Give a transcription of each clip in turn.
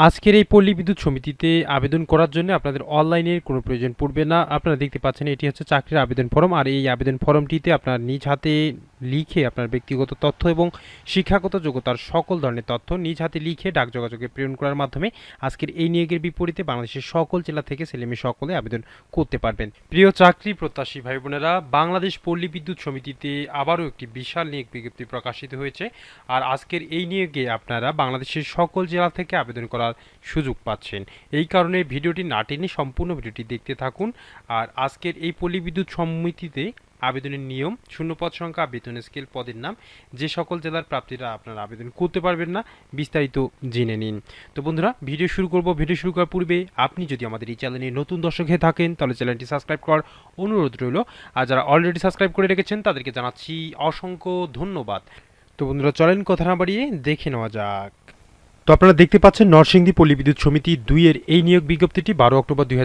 আজকের এই পল্লী বিদ্যুৎ সমিতিতে আবেদন করার জন্য আপনাদের অনলাইনের কোনো প্রয়োজন পড়বে না। আপনারা দেখতে পাচ্ছেন এটি হচ্ছে চাকরির আবেদন ফর্ম। আর এই আবেদন ফর্মটিতে আপনার নিজ হাতে লিখে আপনার ব্যক্তিগত তথ্য এবং শিক্ষাগত যোগ্যতার সকল ধরনের তথ্য নিজ হাতে লিখে ডাক যোগাযোগে প্রেরণ করার মাধ্যমে আজকের এই নিয়োগের বিপরীতে বাংলাদেশের সকল জেলা থেকে ছেলেমেয়ে সকলে আবেদন করতে পারবেন। প্রিয় চাকরি প্রত্যাশী ভাই বোনেরা, বাংলাদেশ পল্লী বিদ্যুৎ সমিতিতে আবারও একটি বিশাল নিয়োগ বিজ্ঞপ্তি প্রকাশিত হয়েছে আর আজকের এই নিয়োগে আপনারা বাংলাদেশের সকল জেলা থেকে আবেদন করার সুযোগ পাচ্ছেন। এই কারণে ভিডিওটি না টেনে সম্পূর্ণ ভিডিওটি দেখতে থাকুন আর আজকের এই পল্লী বিদ্যুৎ সমিতিতে আবেদনের নিয়ম, শূন্যপদ সংখ্যা বেতন স্কেল, পদের নাম, যে সকল জেলার প্রাপ্তিরা আপনারা আবেদন করতে পারবেন না, বিস্তারিত জেনে নিন। তো বন্ধুরা, ভিডিও শুরু করব, ভিডিও শুরু করার পূর্বে আপনি যদি আমাদের এই চ্যানেলে নতুন দর্শক হয়ে থাকেন, তাহলে চ্যানেলটি সাবস্ক্রাইব করার অনুরোধ রইল। আর যারা অলরেডি সাবস্ক্রাইব করে রেখেছেন, তাদেরকে জানাচ্ছি অসংখ্য ধন্যবাদ। তো বন্ধুরা, চলেন কথা না বাড়িয়ে দেখে নেওয়া যাক। তো আপনারা দেখতে পাচ্ছেন, নরসিংদী পল্লী বিদ্যুৎ সমিতি দুইয়ের এই নিয়োগ বিজ্ঞপ্তিটি বারো অক্টোবর দুই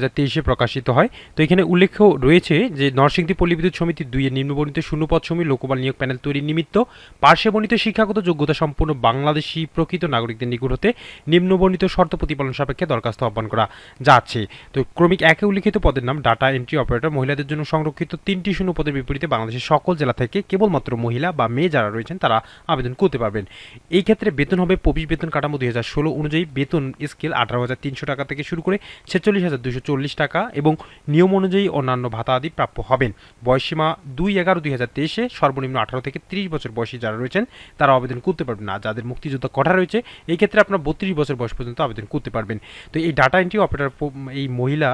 প্রকাশিত হয়। তো এখানে উল্লেখ রয়েছে যে, নরসিংদী পল্লী বিদ্যুৎ সমিতি দুইয়ের নিম্নবর্ণিত শূন্যপদ সমী লোকবল নিয়োগ প্যানেল তৈরির নিমিত্ত পার্শ্বে বর্ণিত শিক্ষাগত যোগ্যতা সম্পন্ন বাংলাদেশি প্রকৃত নাগরিকদের নিকট হতে নিম্নবর্ণিত শর্ত প্রতিপালন সাপেক্ষে দরখাস্ত আহ্বান করা যাচ্ছে। তো ক্রমিক একে উল্লিখিত পদের নাম ডাটা এন্ট্রি অপারেটর। মহিলাদের জন্য সংরক্ষিত তিনটি শূন্য পদের বিপরীতে বাংলাদেশের সকল জেলা থেকে কেবলমাত্র মহিলা বা মেয়ে যারা রয়েছেন, তারা আবেদন করতে পারবেন। এই ক্ষেত্রে বেতন হবে, প্রবিশ বেতন কাঠামো দুই হাজার ষোলো অনুযায়ী বেতন স্কেল আঠারো হাজার তিনশো টাকা থেকে শুরু করে ছেচল্লিশ হাজার দুশো চল্লিশ টাকা এবং নিয়ম অনুযায়ী অন্যান্য ভাতা আদি প্রাপ্য হবেন। বয়সীমা দুই এগারো দুই হাজার তেইশে, সর্বনিম্ন আঠারো থেকে তিরিশ বছর বয়সী যারা রয়েছেন, তারা আবেদন করতে পারবেন না। যাদের মুক্তিযোদ্ধা কঠা রয়েছে, এই ক্ষেত্রে আপনার বত্রিশ বছর বয়স পর্যন্ত আবেদন করতে পারবেন। তো এই ডাটা এন্ট্রি অপারেটর এই মহিলা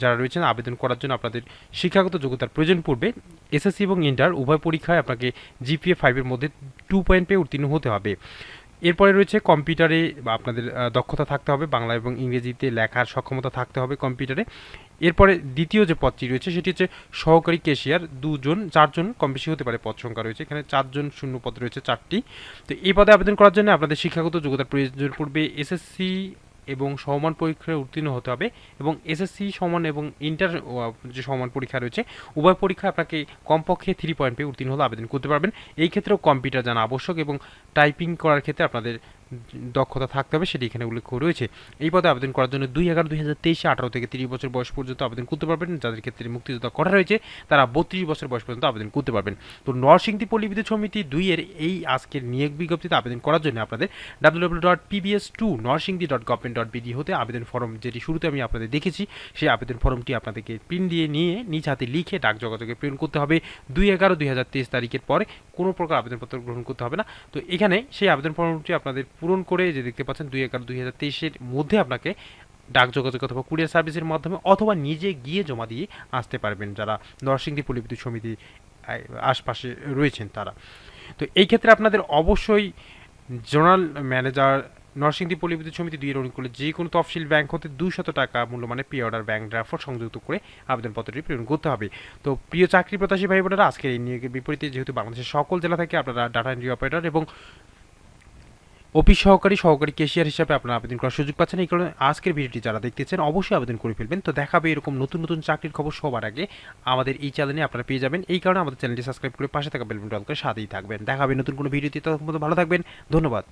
যারা রয়েছেন, আবেদন করার জন্য আপনাদের শিক্ষাগত যোগ্যতার প্রয়োজন পড়বে। এসএসসি এবং ইন্টার উভয় পরীক্ষায় আপনাকে জিপিএ ফাইভের মধ্যে টু পয়েন্ট পেয়ে উত্তীর্ণ হতে হবে। এরপরে রয়েছে কম্পিউটারে বা আপনাদের দক্ষতা থাকতে হবে বাংলা এবং ইংরেজিতে লেখার সক্ষমতা থাকতে হবে কম্পিউটারে। এরপরে দ্বিতীয় যে পদটি রয়েছে সেটি হচ্ছে সহকারী কেশিয়ার দুজন, চারজন, কম বেশি হতে পারে পদ সংখ্যা রয়েছে। এখানে চারজন শূন্য পদ রয়েছে, চারটি। তো এই পদে আবেদন করার জন্য আপনাদের শিক্ষাগত যোগ্যতার প্রয়োজন পড়বে এসএসসি এবং সমান পরীক্ষায় উত্তীর্ণ হতে হবে এবং এসএসসি সমান এবং ইন্টার যে সমান পরীক্ষা রয়েছে, উভয় পরীক্ষা আপনাকে কমপক্ষে থ্রি পয়েন্ট পেয়ে উত্তীর্ণ হলে আবেদন করতে পারবেন। এই ক্ষেত্রেও কম্পিউটার জানা আবশ্যক এবং টাইপিং করার ক্ষেত্রে আপনাদের দক্ষতা থাকতে হবে, সেটি এখানে উল্লেখ রয়েছে। এই পদে আবেদন করার জন্য দুই এগারো দুই হাজার তেইশে আঠারো থেকে তিরিশ বছর বয়স পর্যন্ত আবেদন করতে পারবেন, যাদের ক্ষেত্রে মুক্তিযোদ্ধা করা রয়েছে, তারা বত্রিশ বছর বয়স পর্যন্ত আবেদন করতে পারবেন। তো নরসিংদী পল্লী বিদ্যুৎ সমিতি দুইয়ের এই আজকের নিয়োগ বিজ্ঞপ্তিতে আবেদন করার জন্য আপনাদের W W dot PBS two Narsingdi dot government dot BD হতে আবেদন ফর্ম যেটি শুরুতে আমি আপনাদের দেখেছি, সেই আবেদন ফর্মটি আপনাদেরকে প্রিন্ট দিয়ে নিয়ে নিজ হাতে লিখে ডাক যোগাযোগে প্রেরণ করতে হবে। দুই এগারো দুই হাজার তেইশ তারিখের পরে কোনো প্রকার আবেদনপত্র গ্রহণ করতে হবে না। তো এখানে সেই আবেদন ফর্মটি আপনাদের পূরণ করে যে দেখতে পাচ্ছেন দুই এগারো দুই হাজার তেইশের মধ্যে আপনাকে ডাক যোগাযোগ অথবা কুরিয়ার সার্ভিসের মাধ্যমে অথবা নিজে গিয়ে জমা দিয়ে আসতে পারবেন যারা নরসিংদী পল্লী বিদ্যুৎ সমিতি আশপাশে রয়েছেন তারা। তো এই ক্ষেত্রে আপনাদের অবশ্যই জোনাল ম্যানেজার, নরসিংদী পল্লী বিদ্যুৎ সমিতি, দুই অনুকূলে যে কোনো তফসিল ব্যাংক হতে দুশত টাকা মূল্যমানে পে অর্ডার ব্যাংক ড্রাফট সংযুক্ত করে আবেদনপত্রটি প্রেরণ করতে হবে। তো প্রিয় চাকরি প্রত্যাশী ভাই বোনেরা আজকের এই নিয়োগের বিপরীতে যেহেতু বাংলাদেশের সকল জেলা থেকে আপনারা ডাটা এন্ট্রি অপারেটর এবং অফিস সহকারী সহকারী কেশিয়ার হিসাবে আপনারা আবেদন করার সুযোগ পাচ্ছেন। এই কারণে আজকের ভিডিওটি যারা দেখতেছেন, অবশ্যই আবেদন করে ফেলবেন। তো দেখাবে এরকম নতুন নতুন চাকরির খবর সবার আগে আমাদের এই চ্যানেলে আপনারা পেয়ে যাবেন। এই কারণে আমাদের চ্যানেলটি সাবস্ক্রাইব করে পাশে থাকা বেলবেন অল করে সাথেই থাকবেন। দেখাবে নতুন কোনো ভিডিওতে তখন ভালো থাকবেন। ধন্যবাদ।